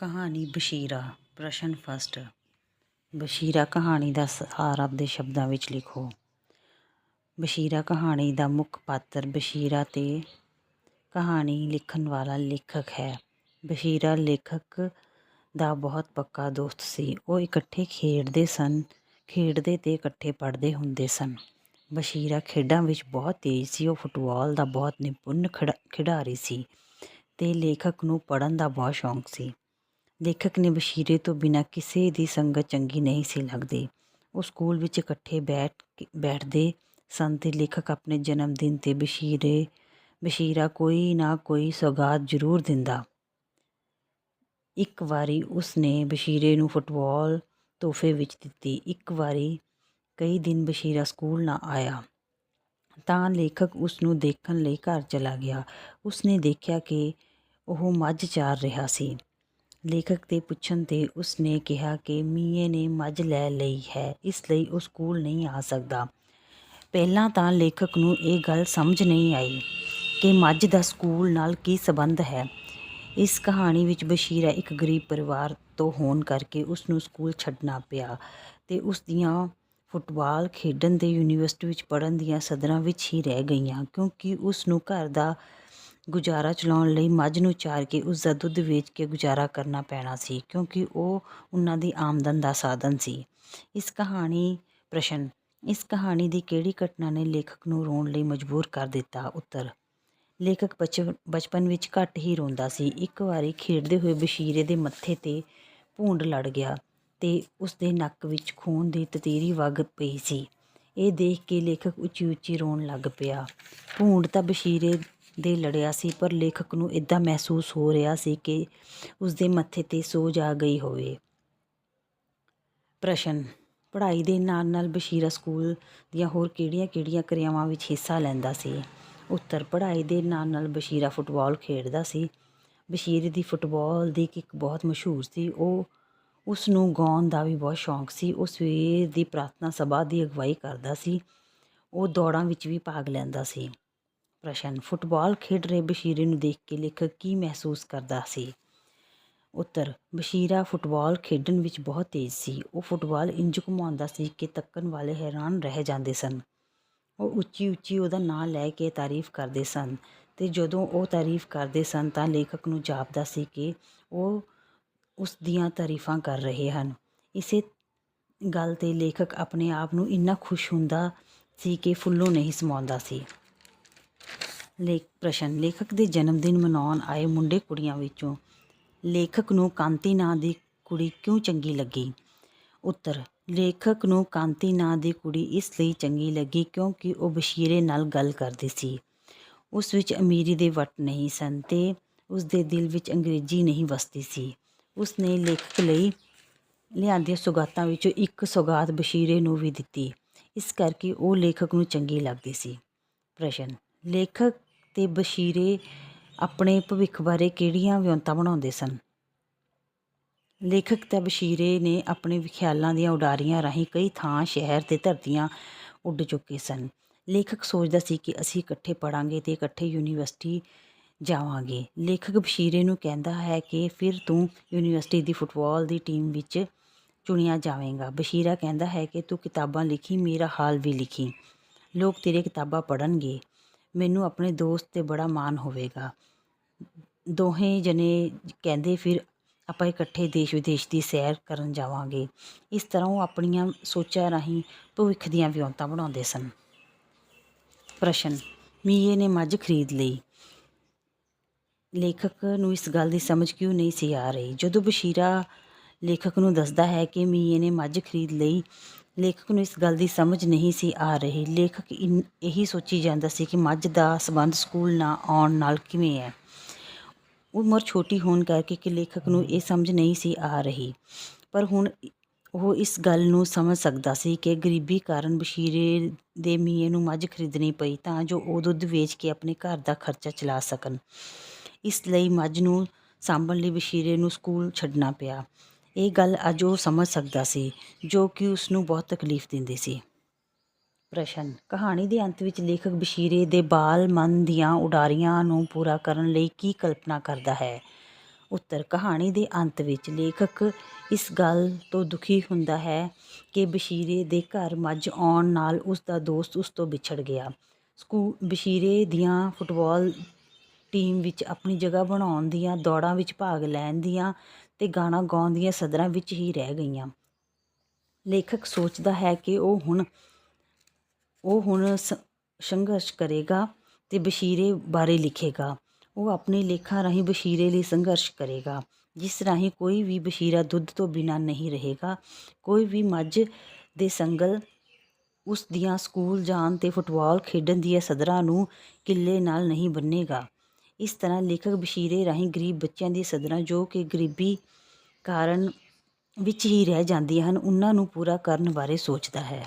ਕਹਾਣੀ ਬਸ਼ੀਰਾ, ਪ੍ਰਸ਼ਨ ਫਸਟ ਬਸ਼ੀਰਾ ਕਹਾਣੀ ਦਾ ਸਹਾਰ ਆਪਦੇ ਸ਼ਬਦਾਂ ਵਿੱਚ ਲਿਖੋ। ਬਸ਼ੀਰਾ ਕਹਾਣੀ ਦਾ ਮੁੱਖ ਪਾਤਰ ਬਸ਼ੀਰਾ ਤੇ ਕਹਾਣੀ ਲਿਖਣ ਵਾਲਾ ਲੇਖਕ ਹੈ। ਬਸ਼ੀਰਾ ਲੇਖਕ ਦਾ ਬਹੁਤ ਪੱਕਾ ਦੋਸਤ ਸੀ। ਉਹ ਇਕੱਠੇ ਖੇਡਦੇ ਸਨ, ਖੇਡਦੇ ਤੇ ਇਕੱਠੇ ਪੜ੍ਹਦੇ ਹੁੰਦੇ ਸਨ। ਬਸ਼ੀਰਾ ਖੇਡਾਂ ਵਿੱਚ ਬਹੁਤ ਤੇਜ਼ ਸੀ। ਉਹ ਫੁੱਟਬਾਲ ਦਾ ਬਹੁਤ ਨਿਪੁੰਨ ਖਿਡਾ, ਖਿਡਾਰੀ ਸੀ ਤੇ ਲੇਖਕ ਨੂੰ ਪੜ੍ਹਨ ਦਾ ਬਹੁਤ ਸ਼ੌਂਕ ਸੀ। ਲੇਖਕ ਨੇ ਬਸ਼ੀਰੇ ਤੋਂ ਬਿਨਾਂ ਕਿਸੇ ਦੀ ਸੰਗਤ ਚੰਗੀ ਨਹੀਂ ਸੀ ਲੱਗਦੀ। ਉਹ ਸਕੂਲ ਵਿੱਚ ਇਕੱਠੇ ਬੈਠ ਕੇ, ਬੈਠਦੇ ਸਨ ਤੇ ਲੇਖਕ ਆਪਣੇ ਜਨਮ ਦਿਨ ਤੇ ਬਸ਼ੀਰੇ, ਬਸ਼ੀਰਾ ਕੋਈ ਨਾ ਕੋਈ ਸੌਗਾਤ ਜ਼ਰੂਰ ਦਿੰਦਾ। ਇੱਕ ਵਾਰੀ ਉਸਨੇ ਬਸ਼ੀਰੇ ਨੂੰ ਫੁੱਟਬਾਲ ਤੋਹਫੇ ਵਿੱਚ ਦਿੱਤੀ। ਇੱਕ ਵਾਰੀ ਕਈ ਦਿਨ ਬਸ਼ੀਰਾ ਸਕੂਲ ਨਾ ਆਇਆ ਤਾਂ ਲੇਖਕ ਉਸ ਨੂੰ ਦੇਖਣ ਲਈ ਘਰ ਚਲਾ ਗਿਆ। ਉਸਨੇ ਦੇਖਿਆ ਕਿ ਉਹ ਮੱਝ ਚਾਰ ਰਿਹਾ ਸੀ। ਲੇਖਕ ਦੇ ਪੁੱਛਣ ਤੇ ਉਸ ਨੇ ਕਿਹਾ ਕਿ ਮੀਏ ਨੇ ਮੱਝ ਲੈ ਲਈ ਹੈ, ਇਸ ਲਈ ਉਹ ਸਕੂਲ ਨਹੀਂ ਆ ਸਕਦਾ। ਪਹਿਲਾਂ ਤਾਂ ਲੇਖਕ ਨੂੰ ਇਹ ਗੱਲ ਸਮਝ ਨਹੀਂ ਆਈ ਕਿ ਮੱਝ ਦਾ ਸਕੂਲ ਨਾਲ ਕੀ ਸਬੰਧ ਹੈ। ਇਸ ਕਹਾਣੀ ਵਿੱਚ ਬਸ਼ੀਰਾ ਇੱਕ ਗਰੀਬ ਪਰਿਵਾਰ ਤੋਂ ਹੋਣ ਕਰਕੇ ਉਸ ਨੂੰ ਸਕੂਲ ਛੱਡਣਾ ਪਿਆ ਤੇ ਉਸ ਦੀਆਂ ਫੁੱਟਬਾਲ ਖੇਡਣ ਦੇ ਯੂਨੀਵਰਸਿਟੀ ਵਿੱਚ ਪੜ੍ਹਨ ਦੀਆਂ ਸਦਰਾਂ ਵਿੱਚ ਹੀ ਰਹਿ ਗਈਆਂ, ਕਿਉਂਕਿ ਉਸ ਨੂੰ ਘਰ ਦਾ ਗੁਜ਼ਾਰਾ ਚਲਾਉਣ ਲਈ ਮੱਝ ਨੂੰ ਚਾਰ ਕੇ ਉਸ ਦਾ ਦੁੱਧ ਵੇਚ ਕੇ ਗੁਜ਼ਾਰਾ ਕਰਨਾ ਪੈਣਾ ਸੀ, ਕਿਉਂਕਿ ਉਹ ਉਹਨਾਂ ਦੀ ਆਮਦਨ ਦਾ ਸਾਧਨ ਸੀ। ਇਸ ਕਹਾਣੀ ਪ੍ਰਸ਼ਨ, ਇਸ ਕਹਾਣੀ ਦੀ ਕਿਹੜੀ ਘਟਨਾ ਨੇ ਲੇਖਕ ਨੂੰ ਰੋਣ ਲਈ ਮਜਬੂਰ ਕਰ ਦਿੱਤਾ? ਉੱਤਰ, ਲੇਖਕ ਬਚਪਨ ਵਿੱਚ ਘੱਟ ਹੀ ਰੋਂਦਾ ਸੀ। ਇੱਕ ਵਾਰੀ ਖੇਡਦੇ ਹੋਏ ਬਸ਼ੀਰੇ ਦੇ ਮੱਥੇ ਤੇ ਭੂੰਡ ਲੜ ਗਿਆ ਤੇ ਉਸ ਦੇ ਨੱਕ ਵਿੱਚ ਖੂਨ ਦੀ ਤਤੀਰੀ ਵਗ ਪਈ ਸੀ। ਇਹ ਦੇਖ ਕੇ ਲੇਖਕ ਉੱਚੀ ਉੱਚੀ ਰੋਣ ਲੱਗ ਪਿਆ। ਭੂੰਡ ਤਾਂ ਬਸ਼ੀਰੇ ਦੇ ਲੜਿਆ ਸੀ, ਪਰ ਲੇਖਕ ਨੂੰ ਇਦਾਂ ਮਹਿਸੂਸ ਹੋ ਰਿਹਾ ਸੀ ਕਿ ਉਸ ਦੇ ਮੱਥੇ ਤੇ ਸੋਜ ਆ ਗਈ ਹੋਵੇ। ਪ੍ਰਸ਼ਨ, ਪੜ੍ਹਾਈ ਦੇ ਨਾਲ ਨਾਲ ਬਸ਼ੀਰਾ ਸਕੂਲ ਦੀਆਂ ਹੋਰ ਕਿਹੜੀਆਂ-ਕਿਹੜੀਆਂ ਕਿਰਿਆਵਾਂ ਵਿੱਚ ਹਿੱਸਾ ਲੈਂਦਾ ਸੀ? ਉੱਤਰ, ਪੜ੍ਹਾਈ ਦੇ ਨਾਲ ਨਾਲ ਬਸ਼ੀਰਾ ਫੁੱਟਬਾਲ ਖੇਡਦਾ ਸੀ। ਬਸ਼ੀਰ ਦੀ ਫੁੱਟਬਾਲ ਦੀ ਕਿੱਕ ਬਹੁਤ ਮਸ਼ਹੂਰ ਸੀ, ਉਹ ਉਸ ਨੂੰ ਗਾਉਣ ਦਾ ਵੀ ਬਹੁਤ ਸ਼ੌਂਕ ਸੀ। ਉਹ ਸਵੇਰ ਦੀ ਪ੍ਰਾਰਥਨਾ ਸਭਾ ਦੀ ਅਗਵਾਈ ਕਰਦਾ ਸੀ। ਉਹ ਦੌੜਾਂ ਵਿੱਚ ਵੀ ਭਾਗ ਲੈਂਦਾ ਸੀ। ਪ੍ਰਸ਼ਨ, ਫੁੱਟਬਾਲ ਖੇਡ ਰਹੇ ਬਸ਼ੀਰੇ ਨੂੰ ਦੇਖ ਕੇ ਲੇਖਕ ਕੀ ਮਹਿਸੂਸ ਕਰਦਾ ਸੀ? ਉੱਤਰ, ਬਸ਼ੀਰਾ ਫੁੱਟਬਾਲ ਖੇਡਣ ਵਿੱਚ ਬਹੁਤ ਤੇਜ਼ ਸੀ। ਉਹ ਫੁੱਟਬਾਲ ਇੰਜ ਘੁਮਾਉਂਦਾ ਸੀ ਕਿ ਤੱਕਣ ਵਾਲੇ ਹੈਰਾਨ ਰਹਿ ਜਾਂਦੇ ਸਨ। ਉਹ ਉੱਚੀ ਉੱਚੀ ਉਹਦਾ ਨਾਂ ਲੈ ਕੇ ਤਾਰੀਫ ਕਰਦੇ ਸਨ ਤੇ ਜਦੋਂ ਉਹ ਤਾਰੀਫ ਕਰਦੇ ਸਨ ਤਾਂ ਲੇਖਕ ਨੂੰ ਜਾਪਦਾ ਸੀ ਕਿ ਉਹ ਉਸ ਦੀਆਂ ਤਾਰੀਫਾਂ ਕਰ ਰਹੇ ਹਨ। ਇਸੇ ਗੱਲ ਤੇ ਲੇਖਕ ਆਪਣੇ ਆਪ ਨੂੰ ਇੰਨਾ ਖੁਸ਼ ਹੁੰਦਾ ਸੀ ਕਿ ਫੁੱਲੋਂ ਨਹੀਂ ਸਮਾਉਂਦਾ ਸੀ। ਲੇਖ, ਪ੍ਰਸ਼ਨ, ਲੇਖਕ ਦੇ ਜਨਮ ਦਿਨ ਮਨਾਉਣ ਆਏ ਮੁੰਡੇ ਕੁੜੀਆਂ ਵਿੱਚੋਂ, ਲੇਖਕ ਨੂੰ ਕਾਂਤੀ ਨਾਂ ਦੀ ਕੁੜੀ ਕਿਉਂ ਚੰਗੀ ਲੱਗੀ? ਉੱਤਰ, ਲੇਖਕ ਨੂੰ ਕਾਂਤੀ ਨਾਂ ਦੀ ਕੁੜੀ ਇਸ ਲਈ ਚੰਗੀ ਲੱਗੀ ਕਿਉਂਕਿ ਉਹ ਬਸ਼ੀਰੇ ਨਾਲ ਗੱਲ ਕਰਦੀ ਸੀ। ਉਸ ਵਿੱਚ ਅਮੀਰੀ ਦੇ ਵਟ ਨਹੀਂ ਸਨ ਤੇ ਉਸ ਦੇ ਦਿਲ ਵਿੱਚ ਅੰਗਰੇਜ਼ੀ ਨਹੀਂ ਵਸਦੀ ਸੀ। ਉਸ ਨੇ ਲੇਖਕ ਲਈ ਲਿਆਂਦੀਆਂ ਸੁਗਾਤਾਂ ਵਿੱਚੋਂ ਇੱਕ ਸੁਗਾਤ ਬਸ਼ੀਰੇ ਨੂੰ ਵੀ ਦਿੱਤੀ। ਇਸ ਕਰਕੇ ਉਹ ਲੇਖਕ ਨੂੰ ਚੰਗੀ ਲੱਗਦੀ ਸੀ। ਪ੍ਰਸ਼ਨ, ਲੇਖਕ ਤੇ ਬਸ਼ੀਰੇ ਆਪਣੇ ਭਵਿੱਖ ਬਾਰੇ ਕਿਹੜੀਆਂ ਵਿਉਂਤਾਂ ਬਣਾਉਂਦੇ ਸਨ? ਲੇਖਕ ਤਾਂ ਬਸ਼ੀਰੇ ਨੇ ਆਪਣੇ ਵਿਖਿਆਲਾਂ ਦੀਆਂ ਉਡਾਰੀਆਂ ਰਾਹੀਂ ਕਈ ਥਾਂ ਸ਼ਹਿਰ ਤੇ ਧਰਤੀਆਂ ਉੱਡ ਚੁੱਕੇ ਸਨ। ਲੇਖਕ ਸੋਚਦਾ ਸੀ ਕਿ ਅਸੀਂ ਇਕੱਠੇ ਪੜਾਂਗੇ ਤੇ ਇਕੱਠੇ ਯੂਨੀਵਰਸਿਟੀ ਜਾਵਾਂਗੇ। ਲੇਖਕ ਬਸ਼ੀਰੇ ਨੂੰ ਕਹਿੰਦਾ ਹੈ ਕਿ ਫਿਰ ਤੂੰ ਯੂਨੀਵਰਸਿਟੀ ਦੀ ਫੁੱਟਬਾਲ ਦੀ ਟੀਮ ਵਿੱਚ ਚੁਣਿਆ ਜਾਵੇਂਗਾ। ਬਸ਼ੀਰਾ ਕਹਿੰਦਾ ਹੈ ਕਿ ਤੂੰ ਕਿਤਾਬਾਂ ਲਿਖੀ, ਮੇਰਾ ਹਾਲ ਵੀ ਲਿਖੀ। ਲੋਕ ਤੇਰੇ ਕਿਤਾਬਾਂ ਪੜ੍ਹਨਗੇ। ਮੈਨੂੰ ਆਪਣੇ ਦੋਸਤ ਤੇ ਬੜਾ ਮਾਣ ਹੋਵੇਗਾ। ਦੋਹੇ ਜਣੇ ਕਹਿੰਦੇ, ਫਿਰ ਆਪਾਂ ਇਕੱਠੇ ਦੇਸ਼ ਵਿਦੇਸ਼ ਦੀ ਸੈਰ ਕਰਨ ਜਾਵਾਂਗੇ। ਇਸ ਤਰ੍ਹਾਂ ਉਹ ਆਪਣੀਆਂ ਸੋਚਾਂ ਰਾਹੀਂ ਭਵਿੱਖ ਦੀਆਂ ਵਿਉਂਤਾਂ ਬਣਾਉਂਦੇ ਸਨ। ਪ੍ਰਸ਼ਨ, ਮੀਏ ਨੇ ਮੱਝ ਖਰੀਦ ਲਈ? ਲੇਖਕ ਨੂੰ ਇਸ ਗੱਲ ਦੀ ਸਮਝ ਕਿਉਂ ਨਹੀਂ ਸੀ ਆ ਰਹੀ? ਜਦੋਂ ਬਸ਼ੀਰਾ ਲੇਖਕ ਨੂੰ ਦੱਸਦਾ ਹੈ ਕਿ ਮੀਏ ਨੇ ਮੱਝ ਖਰੀਦ ਲਈ ਲੇਖਕ ਨੂੰ ਇਸ ਗੱਲ ਦੀ ਸਮਝ ਨਹੀਂ ਸੀ ਆ ਰਹੀ। ਲੇਖਕ ਇਹੀ ਸੋਚੀ ਜਾਂਦਾ ਸੀ ਕਿ ਮੱਝ ਦਾ ਸਬੰਧ ਸਕੂਲ ਨਾ ਆਉਣ ਨਾਲ ਕਿਵੇਂ ਹੈ। ਉਮਰ ਛੋਟੀ ਹੋਣ ਕਰਕੇ ਕਿ ਲੇਖਕ ਨੂੰ ਇਹ ਸਮਝ ਨਹੀਂ ਸੀ ਆ ਰਹੀ। ਪਰ ਹੁਣ ਉਹ ਇਸ ਗੱਲ ਨੂੰ ਸਮਝ ਸਕਦਾ ਸੀ ਕਿ ਗਰੀਬੀ ਕਾਰਨ ਬਸ਼ੀਰੇ ਦੇ ਮੀਏ ਨੂੰ ਮੱਝ ਖਰੀਦਣੀ ਪਈ ਤਾਂ ਜੋ ਉਹ ਦੁੱਧ ਵੇਚ ਕੇ ਆਪਣੇ ਘਰ ਦਾ ਖਰਚਾ ਚਲਾ ਸਕਣ। ਇਸ ਲਈ ਮੱਝ ਨੂੰ ਸਾਂਭਣ ਲਈ ਬਸ਼ੀਰੇ ਨੂੰ ਸਕੂਲ ਛੱਡਣਾ ਪਿਆ। ਇਹ ਗੱਲ ਅੱਜ ਉਹ ਸਮਝ ਸਕਦਾ ਸੀ, ਜੋ ਕਿ ਉਸ ਨੂੰ ਬਹੁਤ ਤਕਲੀਫ ਦਿੰਦੀ ਸੀ। ਪ੍ਰਸ਼ਨ, ਕਹਾਣੀ ਦੇ ਅੰਤ ਵਿੱਚ ਲੇਖਕ ਬਸ਼ੀਰੇ ਦੇ ਬਾਲ ਮਨ ਦੀਆਂ ਉਡਾਰੀਆਂ ਨੂੰ ਪੂਰਾ ਕਰਨ ਲਈ ਕੀ ਕਲਪਨਾ ਕਰਦਾ ਹੈ? ਉੱਤਰ, ਕਹਾਣੀ ਦੇ ਅੰਤ ਵਿੱਚ ਲੇਖਕ ਇਸ ਗੱਲ ਤੋਂ ਦੁਖੀ ਹੁੰਦਾ ਹੈ ਕਿ ਬਸ਼ੀਰੇ ਦੇ ਘਰ ਮੱਝ ਆਉਣ ਨਾਲ ਉਸ ਦਾ ਦੋਸਤ ਉਸ ਤੋਂ ਵਿਛੜ ਗਿਆ। ਸਕੂ, ਬਸ਼ੀਰੇ ਦੀਆਂ ਫੁੱਟਬਾਲ ਟੀਮ ਵਿੱਚ ਆਪਣੀ ਜਗ੍ਹਾ ਬਣਾਉਣ ਦੀਆਂ, ਦੌੜਾਂ ਵਿੱਚ ਭਾਗ ਲੈਣ ਦੀਆਂ ਅਤੇ ਗਾਣਾ ਗਾਉਣ ਦੀਆਂ ਸਦਰਾਂ ਵਿੱਚ ਹੀ ਰਹਿ ਗਈਆਂ। ਲੇਖਕ ਸੋਚਦਾ ਹੈ ਕਿ ਉਹ ਹੁਣ ਉਹ ਹੁਣ ਸ- ਸੰਘਰਸ਼ ਕਰੇਗਾ ਤੇ ਬਸ਼ੀਰੇ ਬਾਰੇ ਲਿਖੇਗਾ। ਉਹ ਆਪਣੇ ਲੇਖਾਂ ਰਾਹੀਂ ਬਸ਼ੀਰੇ ਲਈ ਸੰਘਰਸ਼ ਕਰੇਗਾ, ਜਿਸ ਰਾਹੀਂ ਕੋਈ ਵੀ ਬਸ਼ੀਰਾ ਦੁੱਧ ਤੋਂ ਬਿਨਾਂ ਨਹੀਂ ਰਹੇਗਾ। ਕੋਈ ਵੀ ਮੱਝ ਦੇ ਸੰਗਲ ਉਸ ਦੀਆਂ ਸਕੂਲ ਜਾਣ ਤੇ ਫੁੱਟਬਾਲ ਖੇਡਣ ਦੀਆਂ ਸਦਰਾਂ ਨੂੰ ਕਿੱਲੇ ਨਾਲ ਨਹੀਂ ਬੰਨੇਗਾ ਇਸ ਤਰ੍ਹਾਂ ਲੇਖਕ ਬਸ਼ੀਰੇ ਰਾਹੀਂ ਗਰੀਬ ਬੱਚਿਆਂ ਦੀ ਸਦਰਾਂ ਜੋ ਕਿ ਗਰੀਬੀ ਕਾਰਨ ਵਿੱਚ ਹੀ ਰਹਿ ਜਾਂਦੀਆਂ ਹਨ, ਉਹਨਾਂ ਨੂੰ ਪੂਰਾ ਕਰਨ ਬਾਰੇ ਸੋਚਦਾ ਹੈ।